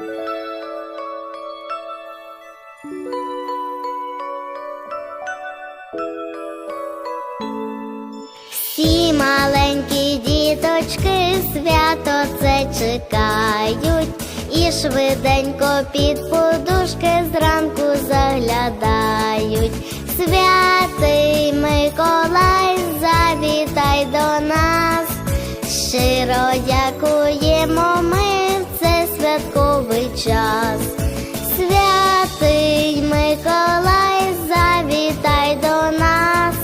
Всі маленькі діточки свято це чекають і швиденько під подушки зранку заглядають. Святий Миколай, завітай до нас, щиро дякую. Час. Святий Миколай, завітай до нас.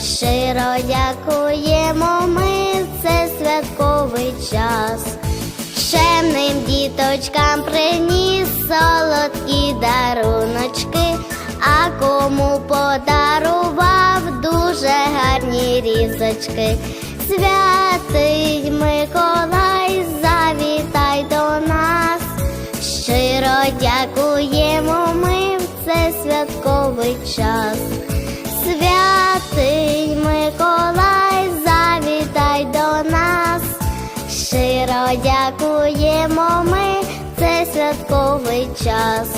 Щиро дякуємо ми в цей святковий час. Чемним діточкам приніс солодкі даруночки, а кому подарував дуже гарні різочки. Святий час. Святий Миколай, завітай до нас. Щиро дякуємо ми в цей святковий час.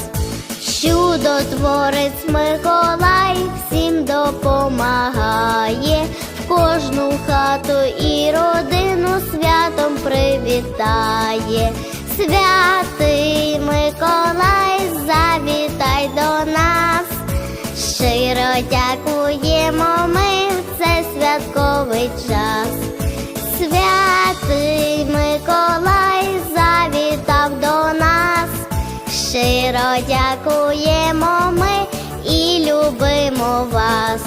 Чудотворець Миколай всім допомагає, в кожну хату і родину святом привітає. Святий дякуємо ми в цей святковий час. Святий Миколай завітав до нас. Щиро дякуємо ми і любимо вас.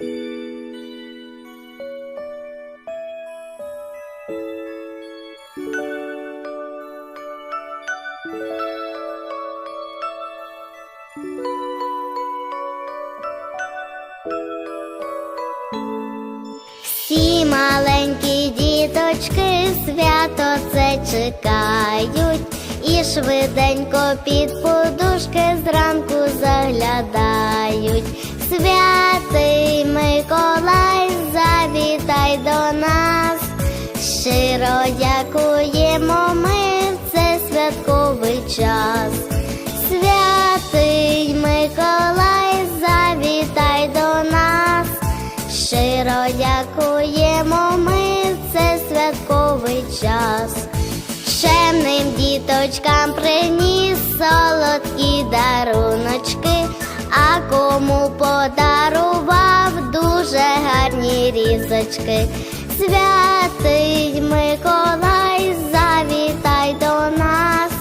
Всі маленькі діточки свято це чекають, і швиденько під подушки зранку заглядають. Святий Миколай, завітай до нас. Щиро дякуємо ми в цей святковий час. Час. Чемним діточкам приніс солодкі даруночки, а кому подарував дуже гарні різочки. Святий Миколай, завітай до нас.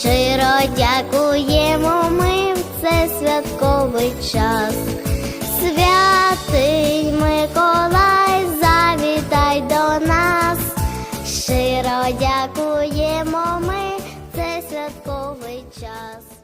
Щиро дякуємо ми в цей святковий час. Святий. just